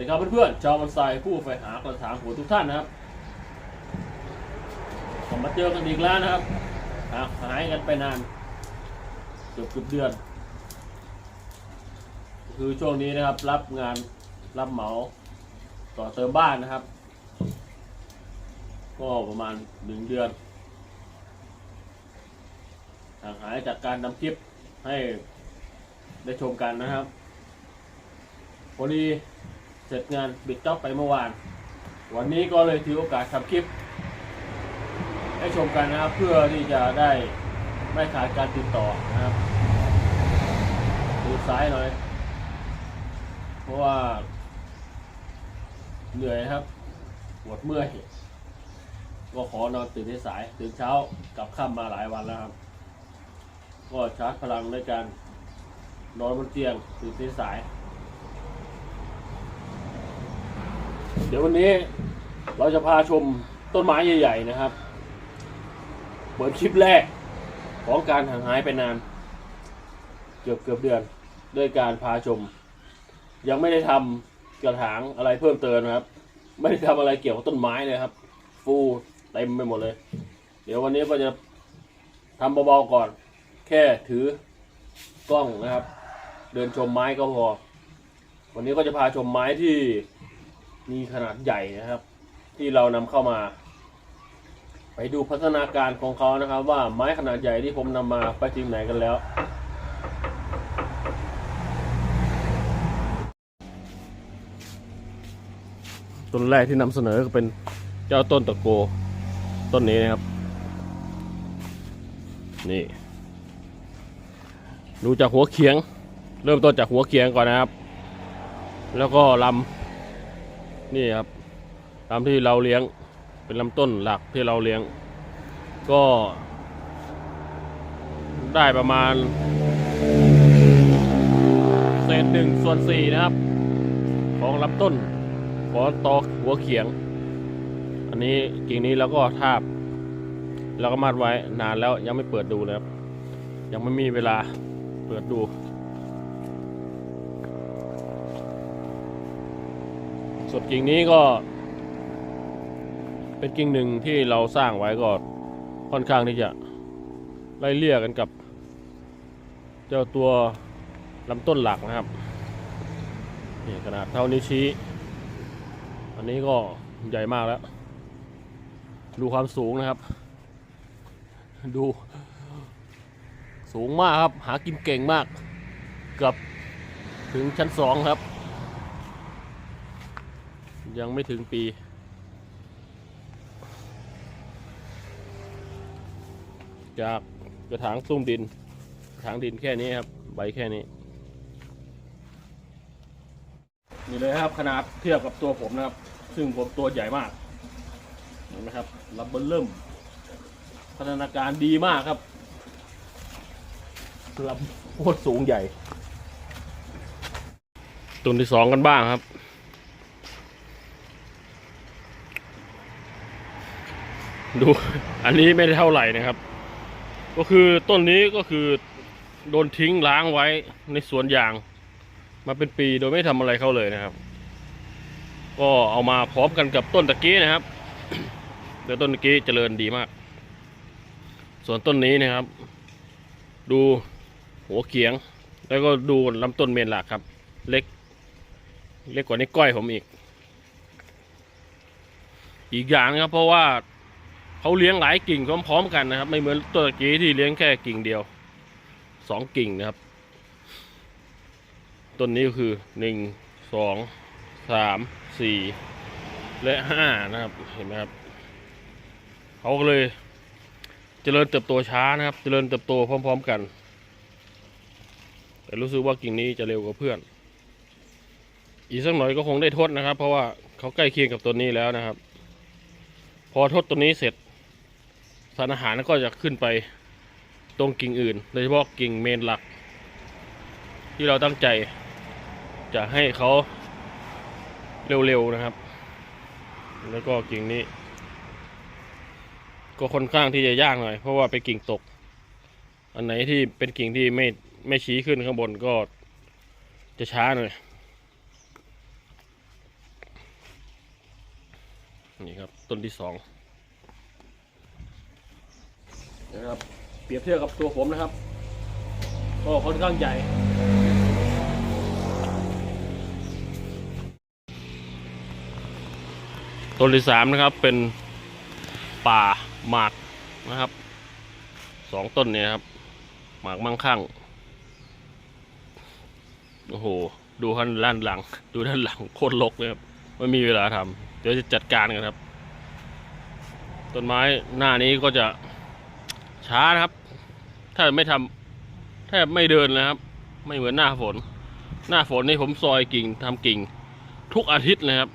ดีครับเพื่อนๆชาวมันไซผู้ไฟหากระถางหัวทุกท่านนะครับผมมาเจอกันอีกแล้วนะครับหางหายกันไปนานเกือบเกือบเดือน คือช่วงนี้นะครับรับงานรับเหมาต่อเติมบ้านนะครับ ก็ประมาณหนึ่งเดือนห่างหายจากการนำคลิปให้ได้ชมกันนะครับพอดี เสร็จงานบิดจ็อบไปเมื่อวาน วันนี้ก็เลยถือโอกาสทำคลิป ให้ชมกันนะครับเพื่อที่จะได้ไม่ขาดการติดต่อนะครับดูซ้ายหน่อย เพราะว่า เหนื่อยครับปวดเมื่อยก็ขอนอนตื่นสาย ตื่นเช้ากลับค่ำมาหลายวันแล้วครับ ก็ชาร์จพลังในการนอนบนเตียงตื่นสาย เดี๋ยววันนี้เราจะพาชมต้นไม้ใหญ่ ๆ นะครับเหมือนคลิปแรกของการห่างหายไปนาน เกือบเกือบเดือนด้วยการพาชม ยังไม่ได้ทำกระถางอะไรเพิ่มเติมนะครับ ไม่ได้ทำอะไรเกี่ยวกับต้นไม้เลยครับ ฟูเต็มไปหมดเลย เดี๋ยววันนี้ก็จะทำเบาๆก่อน แค่ถือกล้องนะครับ เดินชมไม้ก็พอ วันนี้ก็จะพาชมไม้ที่ มีขนาดใหญ่นะครับ ที่เรานำเข้ามา ไปดูพัฒนาการของเขานะครับ ว่าไม้ขนาดใหญ่ที่ผมนำมาไปถึงไหนกันแล้ว ต้นแรกที่นำเสนอก็เป็นเจ้าต้นตะโก ต้นนี้นะครับ นี่ ดูจากหัวเขียง เริ่มต้นจากหัวเขียงก่อนนะครับ แล้วก็ลำ นี่ครับลำที่เราเลี้ยงเป็นลำต้นหลักที่เราเลี้ยง ก็ ได้ประมาณ เศษหนึ่งส่วนสี่นะครับ ของลำต้นขอตอกหัวเขียง อันนี้กิ่งนี้แล้วก็ทาบแล้วก็มัดไว้นานแล้วยังไม่เปิดดูเลยครับ ยังไม่มีเวลาเปิดดู ส่วนกิ่งนี้ก็ เป็นกิ่งหนึ่งที่เราสร้างไว้ก็ค่อนข้างที่จะไล่เลี่ยกันกับ เจ้าตัวลำต้นหลักนะครับนี่ขนาดเท่านิ้วชี้ อันนี้ก็ใหญ่มากแล้ว ดูความสูงนะครับ ดูสูงมากครับ หากินเก่งมาก เกือบถึงชั้นสองครับ ยังไม่ถึงปี จากกระถางตุ้มดิน กระถางดินแค่นี้ครับ ใบแค่นี้ นี่เลยครับขนาดเทียบกับตัวผมนะครับ ซึ่งผมตัวใหญ่มากเห็นไหมครับรับเบิ้ลเริ่มพัฒนาการดีมากครับรับโคตรสูงใหญ่ต้นที่สองกันบ้างครับ ดู อันนี้ไม่ได้เท่าไหร่นะครับ ก็คือต้นนี้ก็คือโดนทิ้งล้างไว้ในสวนยาง มาเป็นปีโดยไม่ทำอะไรเขาเลยนะครับ ก็เอามาพร้อมกันกับต้นตะกี้นะครับแต่ต้นตะกี้เจริญดีมาก ส่วนต้นนี้นะครับ ดูหัวเขียง แล้วก็ดูลำต้นเมนหลักครับ เล็ก เล็กกว่านี้ก้อยผมอีก อีกอย่างนะครับเพราะว่า เขาเลี้ยงหลายกิ่งพร้อมๆกันนะครับ ไม่เหมือนต้นตะกี้ที่เลี้ยงแค่กิ่งเดียวสองกิ่งนะครับ ต้นนี้ก็คือหนึ่งสองสามสี่และห้านะครับเห็นไหมครับเขาก็เลยเจริญเติบโตช้านะครับ เจริญเติบโตพร้อม ๆ กัน แต่รู้สึกว่ากิ่งนี้จะเร็วกว่าเพื่อน อีกสักหน่อยก็คงได้ทดนะครับ เพราะว่าเขาใกล้เคียงกับต้นนี้แล้วนะครับ พอทดตัวนี้เสร็จารอาหารก็จะขึ้นไปตรงกิ่งอื่น โดยเฉพาะกิ่งเมนหลัก ที่เราตั้งใจจะให้เขาเร็วๆนะครับ แล้วก็กิ่งนี้ ก็ค่อนข้างที่จะยากหน่อย เพราะว่าเป็นกิ่งตก อันไหนที่เป็นกิ่งที่ไม่ไม่ชี้ขึ้นข้างบนก็จะช้าหน่อยนี่ครับต้นที่สอง นะครับ เปรียบเทียบกับตัวผมนะครับ ก็ค่อนข้างใหญ่ ต้นที่สามนะครับเป็นป่าหมากนะครับสองต้นเนี่ยครับ หมากมั่งคั่งโอ้โห ดูข้างด้านหลัง ดูด้านหลังโคตรรกเลยครับไม่มีเวลาทำเดี๋ยวจะจัดการกันครับ ต้นไม้หน้านี้ก็จะ ช้านะครับ ถ้าไม่ทำแทบไม่เดินเลยครับ ไม่เหมือนหน้าฝน หน้าฝนนี่ผมซอยกิ่งทำกิ่ง ทุกอาทิตย์เลยครับ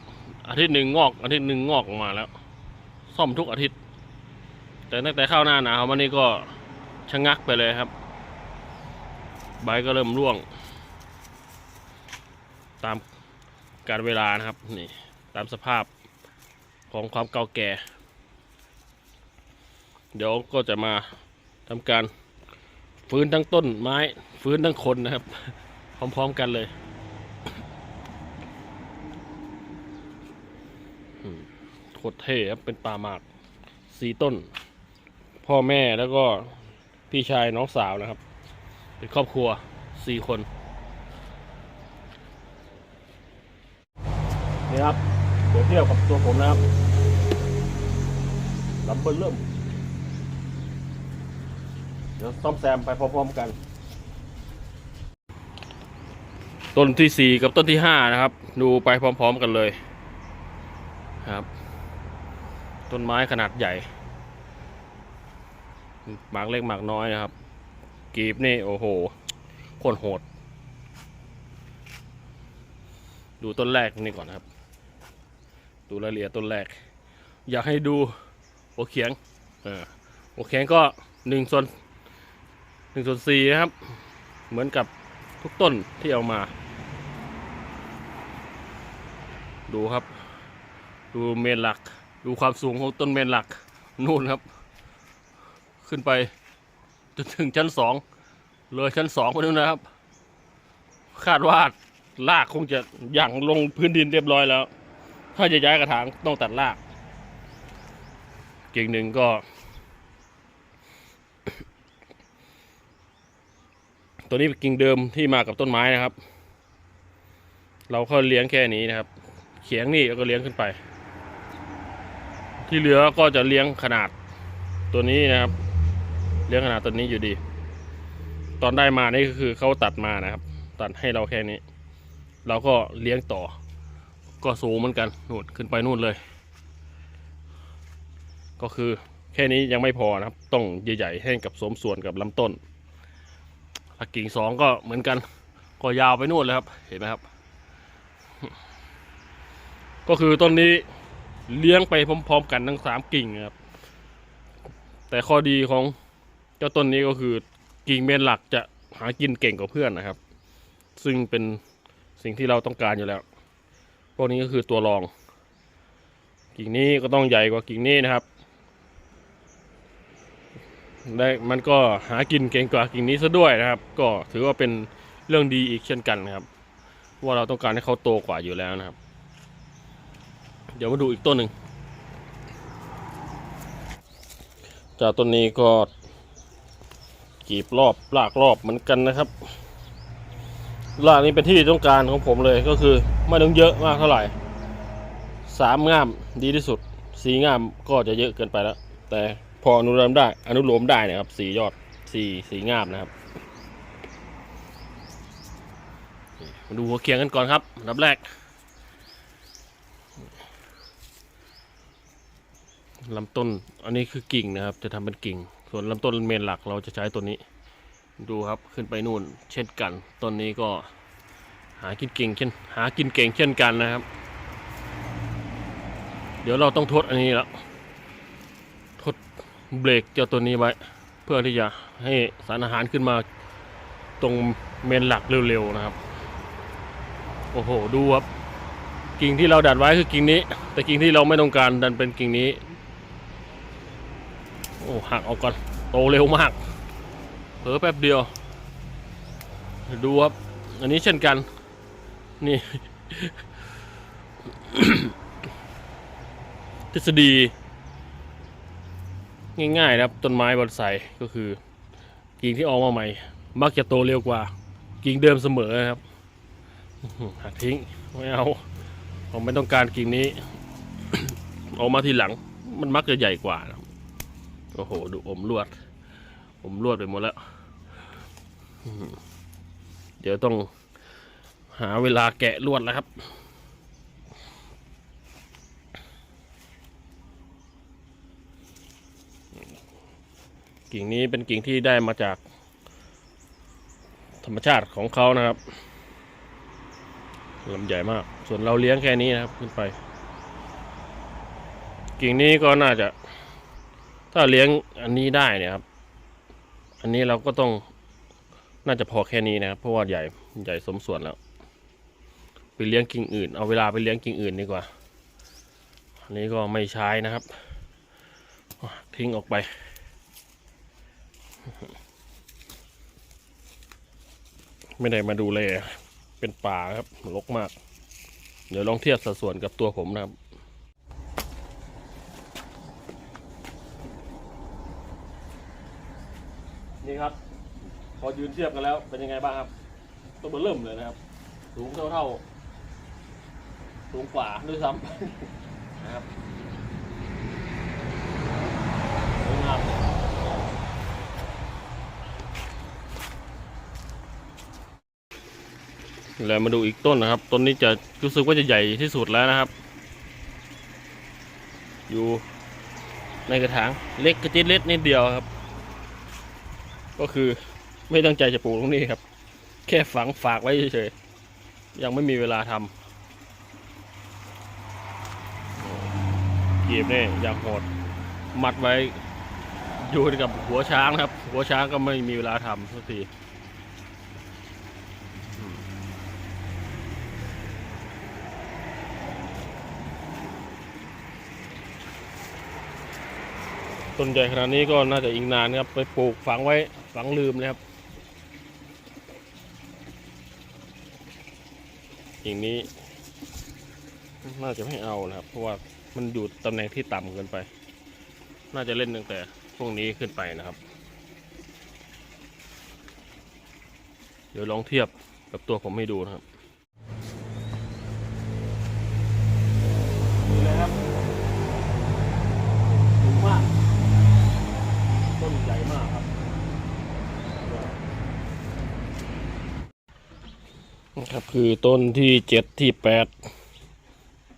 อาทิตย์หนึ่งงอก อาทิตย์หนึ่งงอกออกมาแล้ว ซ่อมทุกอาทิตย์ แต่ตั้งแต่เข้าหน้าหนาวมานี่ก็ชะงักไปเลยครับ ใบก็เริ่มร่วง ตามการเวลานะครับนี่ตามสภาพของความเก่าแก่ เดี๋ยวก็จะมา ทำการฟื้นทั้งต้นไม้ ฟื้นทั้งคนนะครับ พร้อมๆกันเลยโคตรเท่ครับเป็นป่าหมากสีต้น พ่อแม่แล้วก็พี่ชายน้องสาวนะครับ เป็นครอบครัวสี่คนนี่ครับเดี๋ยวเทียบกับตัวผมนะครับลำเบิ้ลเริ่ม ดี๋ยวซ่อมแซมไปพร้อมๆกัน ต้นที่สี่กับต้นที่ห้านะครับ ดูไปพร้อมๆกันเลยครับ ต้นไม้ขนาดใหญ่ หมากเล็กหมากน้อยนะครับ กีบนี่โอ้โหโคนโหด ดูต้นแรกนี่ก่อนนะครับ ดูรายละเอียดต้นแรก อยากให้ดูหัวเขียงเออหัวเขียงก็หนึ่งส่วน หนึ่งส่วนสี่นะครับ เหมือนกับทุกต้นที่เอามา ดูครับ ดูเมนหลัก ดูความสูงของต้นเมนหลัก นู่นครับ ขึ้นไปจนถึงชั้นสองเลยชั้นสองไปนู่นนะครับ คาดว่าลากคงจะหยั่งลงพื้นดินเรียบร้อยแล้ว ถ้าจะย้ายกระถางต้องตัดราก กิ่งหนึ่งก็ ตัวนี้เป็นกิ่งเดิมที่มากับต้นไม้นะครับ เราก็เลี้ยงแค่นี้นะครับ เขียงนี่แล้วก็เลี้ยงขึ้นไป ที่เหลือก็จะเลี้ยงขนาดตัวนี้นะครับ เลี้ยงขนาดตัวนี้อยู่ดี ตอนได้มานี่ก็คือเขาตัดมานะครับ ตัดให้เราแค่นี้ เราก็เลี้ยงต่อ ก็สูงเหมือนกันนู่นขึ้นไปนู่นเลย ก็คือแค่นี้ยังไม่พอนะครับ ต้องใหญ่ๆให้กับสมส่วนกับลำต้น กิ่งสองก็เหมือนกัน ก็ยาวไปนู่นเลยครับ เห็นไหมครับ ก็คือต้นนี้เลี้ยงไปพร้อม ๆ กันทั้งสามกิ่งนะครับ แต่ข้อดีของเจ้าต้นนี้ก็คือกิ่งเมนหลักจะหากินเก่งกว่าเพื่อนนะครับ ซึ่งเป็นสิ่งที่เราต้องการอยู่แล้ว พวกนี้ก็คือตัวรอง กิ่งนี้ก็ต้องใหญ่กว่ากิ่งนี้นะครับ ได้มันก็หากินเก่งกว่ากิ่งนี้ซะด้วยนะครับ ก็ถือว่าเป็นเรื่องดีอีกเช่นกันนะครับ ว่าเราต้องการให้เขาโตกว่าอยู่แล้วนะครับ เดี๋ยวมาดูอีกต้นหนึ่งจากต้นนี้ก็กีบรอบลากรอบเหมือนกันนะครับลากนี้เป็นที่ต้องการของผมเลยก็คือไม่ต้องเยอะมากเท่าไหร่สามง่ามดีที่สุดสี่ง่ามก็จะเยอะเกินไปแล้ว แต่ พออนุโลมได้ อนุโลมได้นะครับสี่ยอดสี่สี่งามนะครับมาดูหัวเคียงกันก่อนครับอันดับแรกลำต้นอันนี้คือกิ่งนะครับ จะทำเป็นกิ่ง ส่วนลำต้นเมนหลักเราจะใช้ตัวนี้ ดูครับขึ้นไปนู่น เช่นกันต้นนี้ก็หากินเก่งเช่นหากินเก่งเช่นกันนะครับ เดี๋ยวเราต้องทดอันนี้แล้วทด เบรกเจ้าตัวนี้ไว้ เพื่อที่จะให้สารอาหารขึ้นมาตรงเมนหลักเร็วๆนะครับ โอ้โห ดูครับ กิ่งที่เราดัดไว้คือกิ่งนี้ แต่กิ่งที่เราไม่ต้องการดันเป็นกิ่งนี้ โอ้หักออกก่อน โตเร็วมาก เผลอแป๊บเดียว ดูครับ อันนี้เช่นกัน นี่ ทฤษฎี ง่ายๆนะครับต้นไม้บอนไซก็คือ กิ่งที่ออกมาใหม่ มักจะโตเร็วกว่า กิ่งเดิมเสมอนะครับหักทิ้งไม่เอาผมไม่ต้องการกิ่งนี้ ออกมาทีหลัง มันมักจะใหญ่กว่านะโอ้โห ดูอมลวด อมลวดไปหมดแล้ว เดี๋ยวต้องหาเวลาแกะลวดแล้วครับ กิ่งนี้เป็นกิ่งที่ได้มาจาก ธรรมชาติของเขานะครับลำใหญ่มาก ส่วนเราเลี้ยงแค่นี้นะครับขึ้นไป กิ่งนี้ก็น่าจะ ถ้าเลี้ยงอันนี้ได้เนี่ยครับ อันนี้เราก็ต้องน่าจะพอแค่นี้นะครับเพราะว่าใหญ่ใหญ่สมส่วนแล้วไปเลี้ยงกิ่งอื่น เอาเวลาไปเลี้ยงกิ่งอื่นดีกว่า อันนี้ก็ไม่ใช้นะครับ ทิ้งออกไป ไม่ได้มาดูเลยเป็นป่าครับรกมาก เดี๋ยวลองเทียบสัดส่วนกับตัวผมนะครับนี่ครับ พอยืนเทียบกันแล้วเป็นยังไงบ้างครับ ตัวเบอร์เริ่มเลยนะครับ สูงเท่าเท่า สูงกว่าด้วยซ้ำนะครับสวยงาม แล้วมาดูอีกต้นนะครับ ต้นนี้จะรู้สึกว่าจะใหญ่ที่สุดแล้วนะครับ อยู่ในกระถางเล็กกระจิตเล็กนิดเดียวครับ ก็คือไม่ตั้งใจจะปลูกตรงนี้ครับ แค่ฝังฝากไว้เฉยๆยังไม่มีเวลาทำเก็บเนี่ยอย่างโหดมัดไว้อยู่กับหัวช้างนะครับ หัวช้างก็ไม่มีเวลาทำสักที ต้นใหญ่ขนาดนี้ก็น่าจะอีกนานครับ ไปปลูกฝังไว้ฝังลืมเลยครับอย่างนี้ น่าจะไม่เอานะครับ เพราะว่ามันอยู่ตำแหน่งที่ต่ำเกินไป น่าจะเล่นตั้งแต่พวกนี้ขึ้นไปนะครับ เดี๋ยวลองเทียบกับตัวผมให้ดูนะครับนี่เลยครับสูงมาก ต้นใหญ่มากครับ นะครับคือต้นที่เจ็ดที่แปด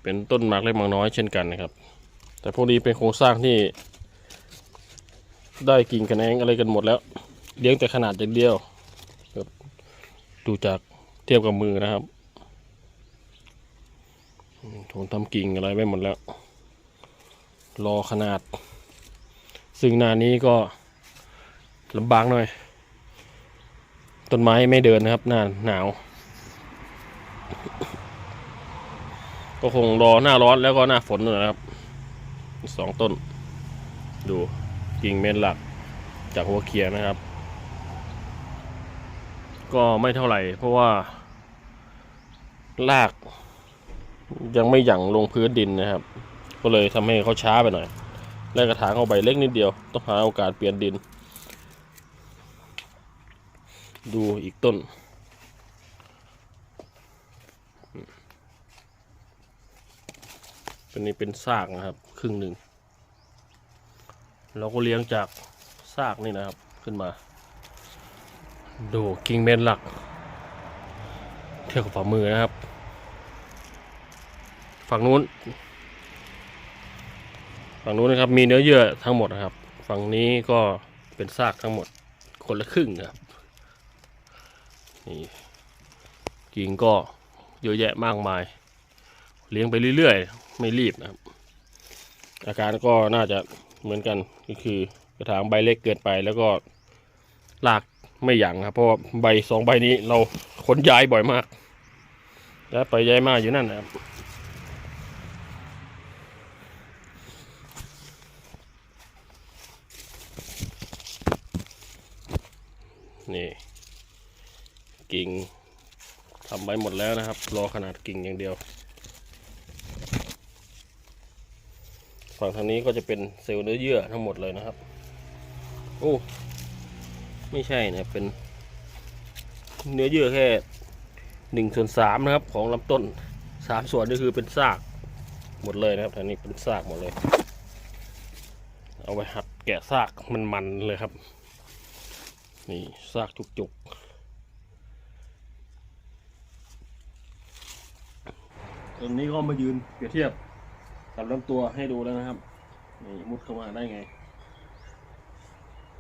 เป็นต้นหมากเล็กหมากน้อยเช่นกันนะครับ แต่พวกนี้เป็นโครงสร้างที่ ได้กิ่งคะแนงอะไรกันหมดแล้ว เลี้ยงแต่ขนาดอย่างเดียวครับดูจากเทียบกับมือนะครับอืมผมทำกิ่งอะไรไว้หมดแล้ว รอขนาด ซึ่งนานี้ก็ลำบากหน่อย ต้นไม้ไม่เดินนะครับหน้าหนาว ก็คงรอหน้าร้อนแล้วก็หน้าฝนนั่นแหละครับสองต้น ดูกิ่งเมนหลักจากหัวเขียนะครับ ก็ไม่เท่าไหร่ เพราะว่าราก ยังไม่หยั่งลงพื้นดินนะครับ ก็เลยทำให้เขาช้าไปหน่อยและกระถางเอาใบเล็กนิดเดียว ต้องหาโอกาสเปลี่ยนดิน ดูอีกต้น เป็นนี้เป็นซากนะครับ ครึ่งหนึ่ง เราก็เลี้ยงจากซากนี่นะครับขึ้นมา ดูกิ่งเมนหลัก เทียบกับฝ่ามือนะครับ ฝั่งนู้น ฝั่งนู้นนะครับ มีเนื้อเยื่อทั้งหมดนะครับ ฝั่งนี้ก็เป็นซากทั้งหมดคนละครึ่งครับนี่กิ่งก็เยอะแยะมากมาย เลี้ยงไปเรื่อยๆ ไม่รีบนะครับ อาการก็น่าจะเหมือนกันก็คือกระถางใบเล็กเกินไปแล้วก็รากไม่หยั่งครับ เพราะใบสองใบนี้เราขนย้ายบ่อยมาก แล้วไปย้ายมาอยู่นั่นนะครับนี่กิ่งทำไว้หมดแล้วนะครับ รอขนาดกิ่งอย่างเดียว ฝั่งทางนี้ก็จะเป็นเซลล์เนื้อเยื่อทั้งหมดเลยนะครับโอ้ไม่ใช่นะเป็น เนื้อเยื่อแค่หนึ่งส่วนสามนะครับ ของลำต้นสามส่วนนี่คือเป็นซากหมดเลยนะครับทางนี้เป็นซากหมดเลย เอาไว้หัดแกะซากมันๆเลยครับ นี่ซากจุกๆตอนนี้ก็มายืนเปรียบเทียบ กับลำตัวให้ดูแล้วนะครับนี่มุดเข้ามาได้ไง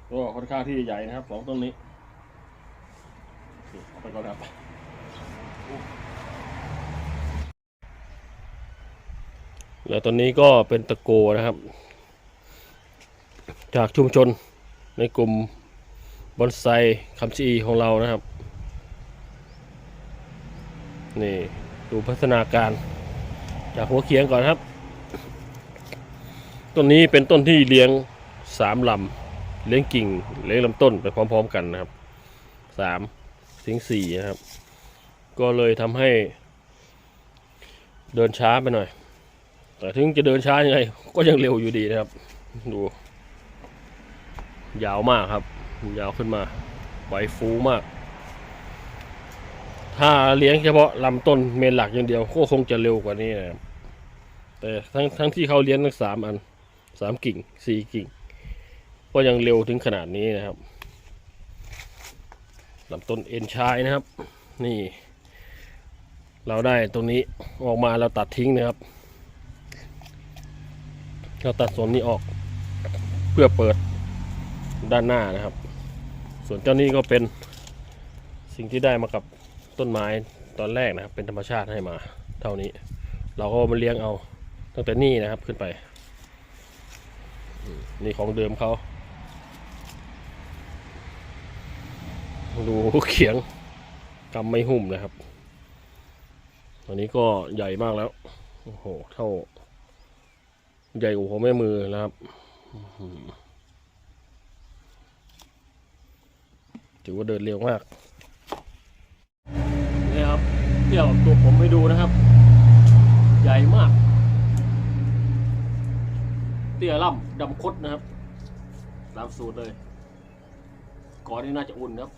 ก็ค่อนข้างที่จะใหญ่นะครับสองต้นนี้เอาไปก่อนครับแล้วตอนนี้ก็เป็นตะโกนะครับ จากชุมชนในกลุ่มบอนไซคำชีของเรานะครับ นี่ดูพัฒนาการจากหัวเคียงก่อนครับ ต้นนี้เป็นต้นที่เลี้ยงสามลำเลี้ยงกิ่งเลี้ยงลำต้นไปพร้อม ๆ กันนะครับสามถึงสี่นะครับ ก็เลยทำให้ เดินช้าไปหน่อย แต่ถึงจะเดินช้ายังไง ก็ยังเร็วอยู่ดีนะครับ ดู ยาวมากครับ ยาวขึ้นมาไหวฟูมาก ถ้าเลี้ยงเฉพาะลำต้นเมนหลักอย่างเดียวก็คงจะเร็วกว่านี้นะครับแต่ทั้งทั้งที่เขาเลี้ยงทั้งสามอัน สามกิ่งสี่กิ่ง ก็ยังเร็วถึงขนาดนี้นะครับลำต้นเอ็นชายนะครับ นี่ เราได้ตรงนี้ออกมาเราตัดทิ้งนะครับ เราตัดส่วนนี้ออกเพื่อเปิดด้านหน้านะครับ ส่วนเจ้านี้ก็เป็นสิ่งที่ได้มากับต้นไม้ตอนแรกนะครับ เป็นธรรมชาติให้มา เท่านี้ เราก็มาเลี้ยงเอาตั้งแต่นี่นะครับขึ้นไป นี่ของเดิมเขาดูเขียงกำไม่หุ่มนะครับอันนี้ก็ใหญ่มากแล้ว โอ้โห เท่า ใหญ่กว่าหัวแม่มือนะครับถือว่าเดินเร็วมากนี่ครับเที่ยวตัวผมให้ดูนะครับ ใหญ่มาก เตี้ยล่ำดำคดนะครับตามสูตรเลยก่อนนี้น่าจะอุ่นนะครับ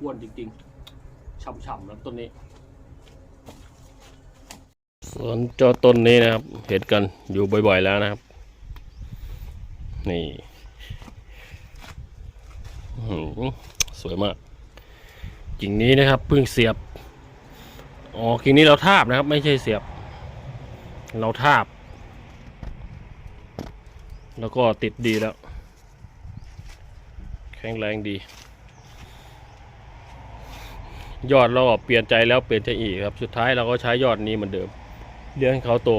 อ้วนจริงๆช่ำๆนะต้นนี้ ส่วนเจ้าต้นนี้นะครับ เห็นกันอยู่บ่อยๆแล้วนะครับ นี่สวยมากกิ่งนี้นะครับเพิ่งเสียบอ๋อกิ่งนี้เราทาบนะครับ ไม่ใช่เสียบ เราทาบ แล้วก็ติดดีแล้ว แข็งแรงดี ยอดเราเปลี่ยนใจแล้วเปลี่ยนใจอีกครับ สุดท้ายเราก็ใช้ยอดนี้เหมือนเดิมเลี้ยงให้เขาโต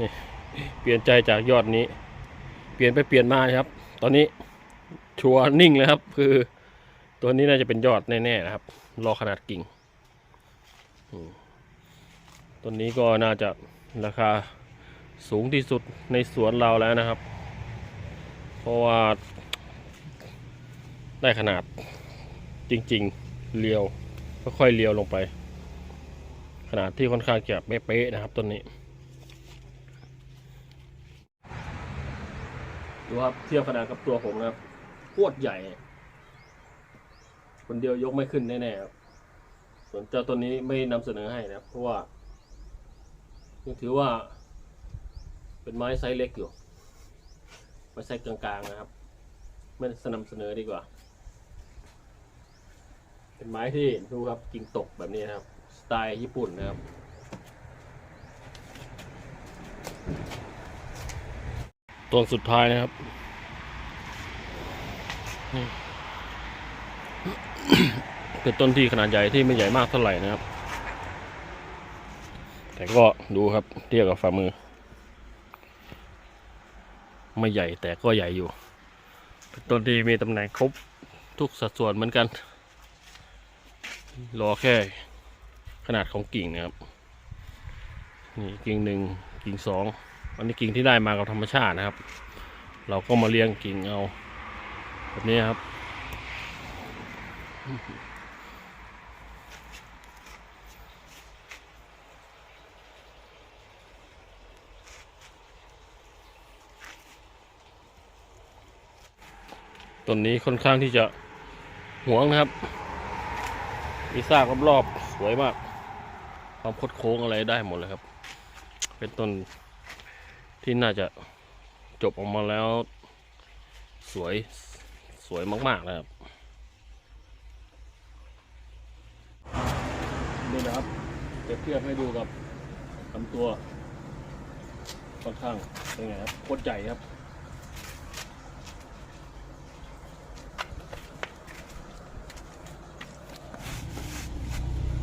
นี่เปลี่ยนใจจากยอดนี้ เปลี่ยนไปเปลี่ยนมาครับ ตอนนี้ชัวร์นิ่งเลยครับ คือ ตัวนี้น่าจะเป็นยอดแน่ๆนะครับ รอขนาดกิ่งต้นนี้ก็น่าจะราคา สูงที่สุดในสวนเราแล้วนะครับ เพราะว่า ได้ขนาดจริงๆเรียวค่อยๆเรียวลงไป ขนาดที่ค่อนข้างจะเป๊ะๆนะครับต้นนี้ ดูครับเทียบขนาดกับตัวผมนะครับโคตรใหญ่ คนเดียวยกไม่ขึ้นแน่ๆครับส่วนเจ้าตัวนี้ไม่นำเสนอให้นะครับ เพราะว่าถือว่า เป็นไม้ไซส์เล็กอยู่ไม้ไซส์กลางๆนะครับ ไม่สนำเสนอดีกว่า เป็นไม้ที่ดูครับกิ่งตกแบบนี้นะครับ สไตล์ญี่ปุ่นนะครับต้นสุดท้ายนะครับเป็นต้นที่ขนาดใหญ่ที่ไม่ใหญ่มากเท่าไหร่นะครับ แต่ก็ดูครับเทียบกับฝ่ามือ ไม่ใหญ่แต่ก็ใหญ่อยู่เป็นต้นที่มีตำแหน่งครบทุกสัดส่วนเหมือนกัน รอแค่ขนาดของกิ่งนะครับ นี่กิ่งหนึ่งกิ่งสองอันนี้กิ่งที่ได้มากับธรรมชาตินะครับ เราก็มาเลี้ยงกิ่งเอาแบบนี้ครับ ต้นนี้ค่อนข้างที่จะหวงนะครับ มีซากรอบๆสวยมาก ความคดโค้งอะไรได้หมดเลยครับ เป็นต้นที่น่าจะจบออกมาแล้ว สวยสวยมากๆนะครับนี่นะครับเปรียบเทียบให้ดูกับลำตัวค่อนข้างเป็นไงครับโคตรใหญ่ครับ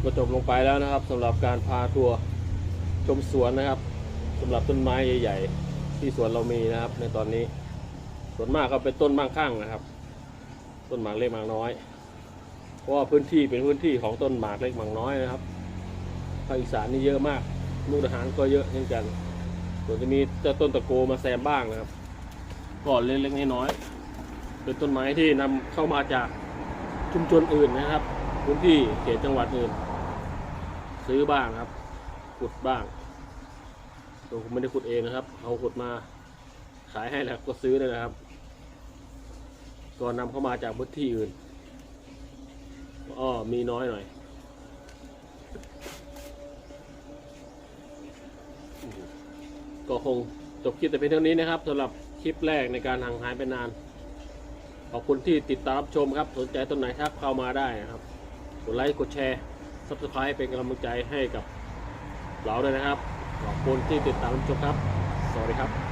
ก็จบลงไปแล้วนะครับสำหรับการพาทัวร์ชมสวนนะครับสำหรับต้นไม้ใหญ่ๆ ที่สวนเรามีนะครับ ในตอนนี้ส่วนมากก็เป็นต้นบางข้างนะครับ ต้นหมากเล็กหมากน้อย เพราะว่าพื้นที่เป็นพื้นที่ของต้นหมากเล็กหมากน้อยนะครับภาคอีสานนี่เยอะมากมุกดาหารก็เยอะเช่นกันส่วนจะมีจ้าต้นตะโกมาแซมบ้างนะครับก่อนเล็กๆน้อยๆเป็นต้นไม้ที่นำเข้ามาจากชุมชนอื่นนะครับ พื้นที่เขตจังหวัดอื่น ซื้อบ้างครับ ขุดบ้างตัวผมไม่ได้ขุดเองนะครับเขาขุดมาขายให้แล้วก็ซื้อเลยนะครับก็นำเข้ามาจากพื้นที่อื่นอ้อมีน้อยหน่อยก็คงจบคลิปแต่เพียงเท่านี้นะครับสำหรับคลิปแรกในการห่างหายไปนาน ขอบคุณที่ติดตามรับชมครับ สนใจต้นไหนทักเข้ามาได้นะครับ กดไลค์กดแชร์ s u b สไครป์เป็นกำลังใจให้กับเราด้วยนะครับ ขอบคุณที่ติดตามชมครับ สวัสดีครับ